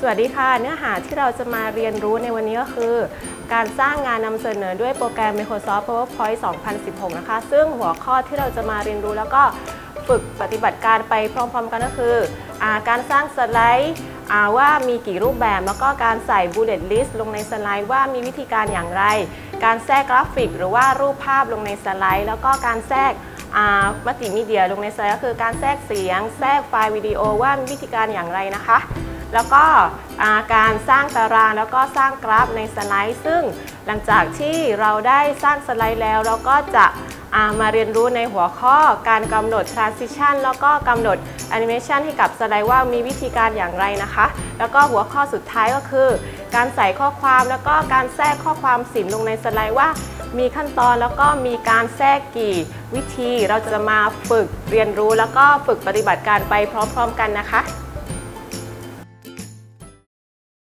สวัสดีค่ะ เนื้อหาที่เราจะมาเรียนรู้ในวันนี้ก็คือ การสร้างงานนำเสนอด้วยโปรแกรม Microsoft PowerPoint 2016 นะคะ ซึ่งหัวข้อที่เราจะมาเรียนรู้แล้วก็ฝึกปฏิบัติการไปพร้อมๆกันก็คืออการสร้างสไลด์ว่ามีกี่รูปแบบแล้วก็การใส่ bullet list ลงในสไลด์ว่ามีวิธีการอย่างไร การแทรกกราฟิก หรือว่ารูปภาพลงในสไลด์ แล้วก็การแทรกมัลติมีเดียลงในสไลด์ก็คือการแทรกเสียง แทรกไฟล์วิดีโอว่ามีวิธีการอย่างไรนะคะ แล้วก็การสร้างตารางแล้วก็สร้างกราฟในสไลด์ ซึ่งหลังจากที่เราได้สร้างสไลด์แล้ว เราก็จะมาเรียนรู้ในหัวข้อการกำหนด transition แล้วก็กำหนด animation ให้กับสไลด์ว่ามีวิธีการอย่างไรนะคะ แล้วก็หัวข้อสุดท้ายก็คือ การใส่ข้อความแล้วก็การแทรกข้อความสิมลงในสไลด์ว่ามีขั้นตอนแล้วก็มีการแทรกกี่วิธี เราจะมาฝึกเรียนรู้แล้วก็ฝึกปฏิบัติการไปพร้อมๆกันนะคะ